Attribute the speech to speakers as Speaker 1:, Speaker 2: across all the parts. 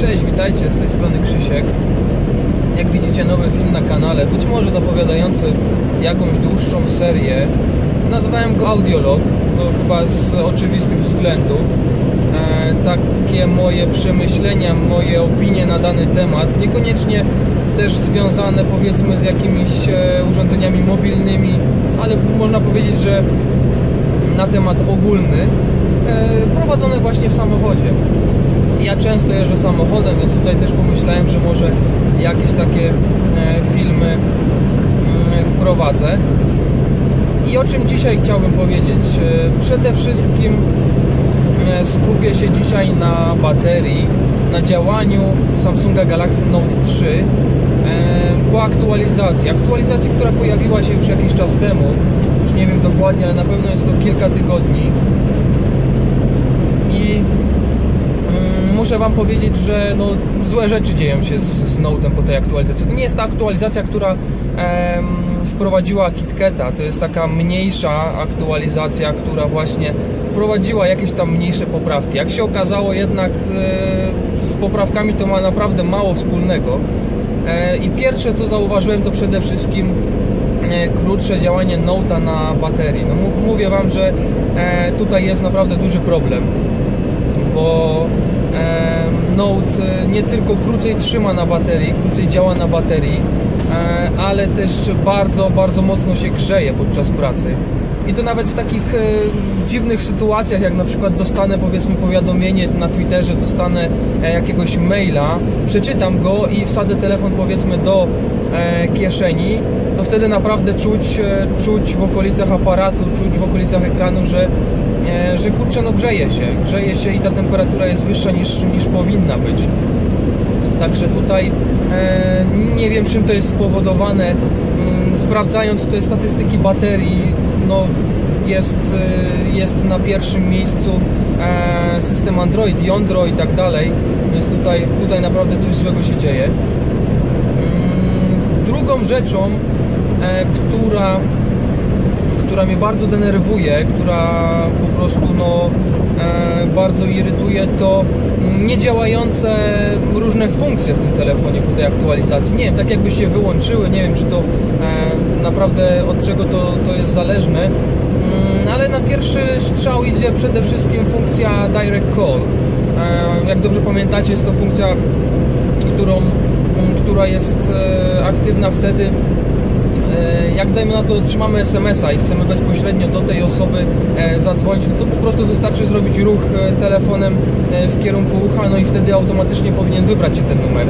Speaker 1: Cześć, witajcie, z tej strony Krzysiek. Jak widzicie nowy film na kanale, być może zapowiadający jakąś dłuższą serię. Nazwałem go Audiolog, chyba z oczywistych względów. E, takie moje przemyślenia, moje opinie na dany temat, niekoniecznie też związane powiedzmy z jakimiś e, urządzeniami mobilnymi, ale można powiedzieć, że na temat ogólny, e, prowadzone właśnie w samochodzie. Ja często jeżdżę samochodem, więc tutaj też pomyślałem, że może jakieś takie e, filmy mm, wprowadzę. I o czym dzisiaj chciałbym powiedzieć? E, przede wszystkim e, skupię się dzisiaj na baterii, na działaniu Samsunga Galaxy Note 3 po aktualizacji. Aktualizacji, która pojawiła się już jakiś czas temu, już nie wiem dokładnie, ale na pewno jest to kilka tygodni. I mm, muszę Wam powiedzieć, że no, złe rzeczy dzieją się z, z Note'em po tej aktualizacji. To nie jest ta aktualizacja, która em, wprowadziła KitKata. To jest taka mniejsza aktualizacja, która właśnie wprowadziła jakieś tam mniejsze poprawki. Jak się okazało jednak e, z poprawkami to ma naprawdę mało wspólnego. E, I pierwsze co zauważyłem to przede wszystkim e, krótsze działanie Note'a na baterii. No, mówię Wam, że e, tutaj jest naprawdę duży problem, bo Note nie tylko krócej trzyma na baterii, krócej działa na baterii, ale też bardzo, bardzo mocno się grzeje podczas pracy. I to nawet w takich dziwnych sytuacjach, jak na przykład dostanę powiedzmy powiadomienie na Twitterze, dostanę jakiegoś maila, przeczytam go i wsadzę telefon powiedzmy do kieszeni, to wtedy naprawdę czuć, czuć w okolicach aparatu, czuć w okolicach ekranu, że, że kurczę, no grzeje się, grzeje się i ta temperatura jest wyższa niż, niż powinna być. Także tutaj e, nie wiem czym to jest spowodowane. Mm, sprawdzając tutaj statystyki baterii, no jest, jest na pierwszym miejscu e, system Android, Yondro i tak dalej, więc tutaj, tutaj naprawdę coś złego się dzieje. Mm, drugą rzeczą, e, która, która mnie bardzo denerwuje, która po prostu no, e, bardzo irytuje, to niedziałające różne funkcje w tym telefonie po tej aktualizacji. Nie wiem, tak jakby się wyłączyły, nie wiem czy to naprawdę od czego to, to jest zależne ale na pierwszy strzał idzie przede wszystkim funkcja Direct Call. Jak dobrze pamiętacie, jest to funkcja, którą, która jest e, aktywna wtedy, e, jak dajmy na to otrzymamy SMS-a i chcemy bezpośrednio do tej osoby e, zadzwonić, no to po prostu wystarczy zrobić ruch telefonem w kierunku ucha, no i wtedy automatycznie powinien wybrać się ten numer.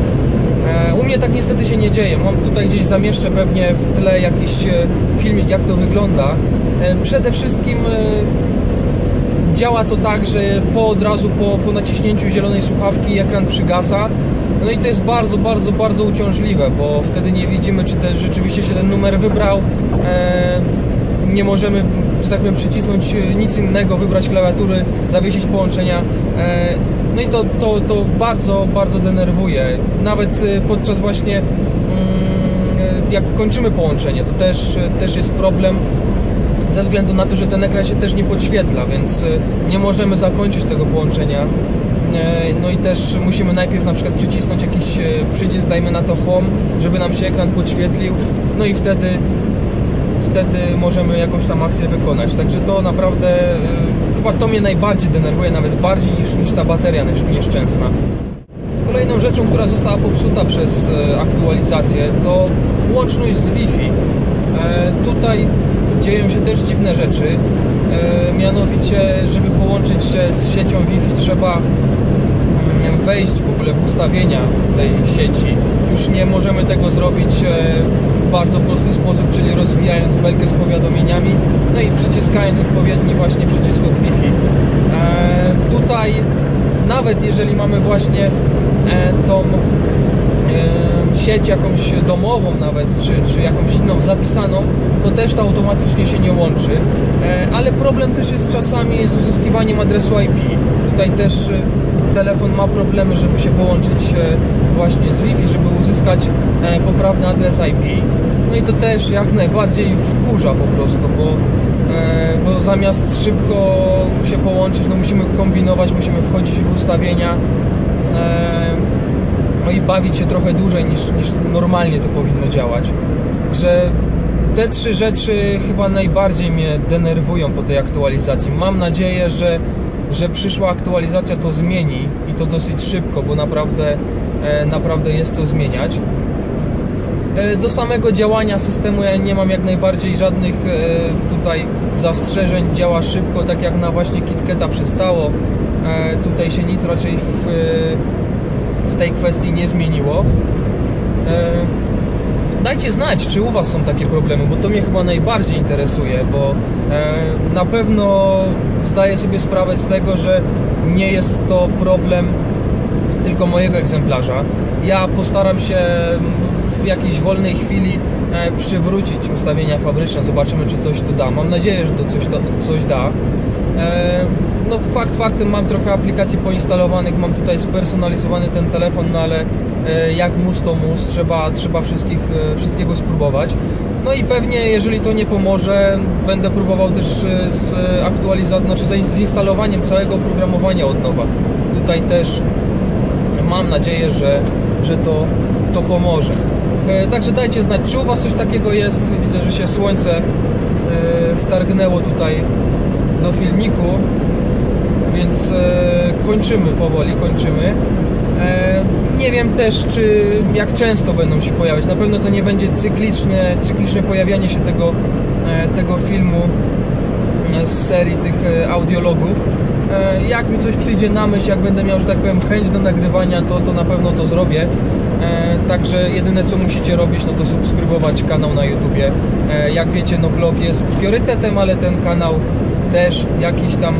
Speaker 1: U mnie tak niestety się nie dzieje. Mam tutaj gdzieś zamieszczę pewnie w tle jakiś filmik, jak to wygląda. Przede wszystkim działa to tak, że po od razu po, po naciśnięciu zielonej słuchawki ekran przygasa. No i to jest bardzo, bardzo, bardzo uciążliwe, bo wtedy nie widzimy, czy te, rzeczywiście się ten numer wybrał. nie możemy, że tak powiem, przycisnąć nic innego, wybrać klawiatury, zawiesić połączenia. No i to, to, to bardzo, bardzo denerwuje. Nawet y, podczas właśnie mm, jak kończymy połączenie, to też, też jest problem ze względu na to, że ten ekran się też nie podświetla, więc nie możemy zakończyć tego połączenia. E, no i też musimy najpierw na przykład przycisnąć jakiś y, przycisk, dajmy na to home, żeby nam się ekran podświetlił, no i wtedy wtedy możemy jakąś tam akcję wykonać. Także to naprawdę chyba to mnie najbardziej denerwuje, nawet bardziej niż, niż ta bateria nieszczęsna. Kolejną rzeczą, która została popsuta przez e, aktualizację to łączność z Wi-Fi. E, tutaj dzieją się też dziwne rzeczy. E, mianowicie, żeby połączyć się z siecią Wi-Fi trzeba mm, wejść w ogóle w ustawienia tej sieci. Już nie możemy tego zrobić w bardzo prosty sposób, czyli rozwijając belkę z powiadomieniami, no i przyciskając odpowiedni właśnie przycisk od Wi-Fi. Tutaj nawet jeżeli mamy właśnie tą sieć jakąś domową nawet, czy, czy jakąś inną zapisaną, to też to automatycznie się nie łączy. E, ale problem też jest czasami z uzyskiwaniem adresu IP. Tutaj też e, telefon ma problemy, żeby się połączyć e, właśnie z Wi-Fi, żeby uzyskać poprawny adres IP. No i to też jak najbardziej wkurza po prostu, bo, bo zamiast szybko się połączyć, no musimy kombinować, musimy wchodzić w ustawienia bawić się trochę dłużej niż, niż normalnie to powinno działać. Że te trzy rzeczy chyba najbardziej mnie denerwują po tej aktualizacji. Mam nadzieję, że, że przyszła aktualizacja to zmieni i to dosyć szybko, bo naprawdę, e, naprawdę jest co zmieniać. E, do samego działania systemu ja nie mam jak najbardziej żadnych e, tutaj zastrzeżeń. Działa szybko, tak jak na właśnie KitKata przystało. Tutaj się nic raczej w tej kwestii nie zmieniło. Dajcie znać, czy u Was są takie problemy, bo to mnie chyba najbardziej interesuje, bo na pewno zdaję sobie sprawę z tego, że nie jest to problem tylko mojego egzemplarza. Ja postaram się w jakiejś wolnej chwili e, przywrócić ustawienia fabryczne, zobaczymy czy coś to da. Mam nadzieję, że to coś, coś da. E, no fakt faktem mam trochę aplikacji poinstalowanych, mam tutaj spersonalizowany ten telefon, no ale e, jak mus to mus, trzeba, trzeba wszystkich, wszystkiego spróbować. No i pewnie jeżeli to nie pomoże, będę próbował też z aktualizacją, znaczy z instalowaniem całego oprogramowania od nowa. Tutaj też mam nadzieję, że, że to, to pomoże. E, także dajcie znać, czy u Was coś takiego jest. Widzę, że się słońce e, wtargnęło tutaj do filmiku, więc e, kończymy powoli, kończymy. Nie wiem też, czy jak często będą się pojawiać. Na pewno to nie będzie cykliczne, cykliczne pojawianie się tego, tego filmu z serii tych audiologów. Jak mi coś przyjdzie na myśl, jak będę miał, że tak powiem, chęć do nagrywania, to, to na pewno to zrobię. E, także jedyne co musicie robić, no to subskrybować kanał na YouTubie. E, jak wiecie, no blog jest priorytetem, ale ten kanał też jakiś tam e,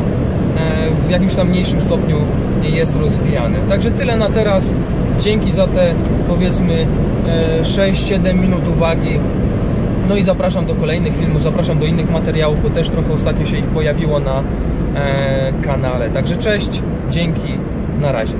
Speaker 1: w jakimś tam mniejszym stopniu jest rozwijany. Także tyle na teraz. Dzięki za te powiedzmy 6-7 minut uwagi. No i zapraszam do kolejnych filmów, zapraszam do innych materiałów, bo też trochę ostatnio się ich pojawiło na kanale. Także cześć, dzięki, na razie.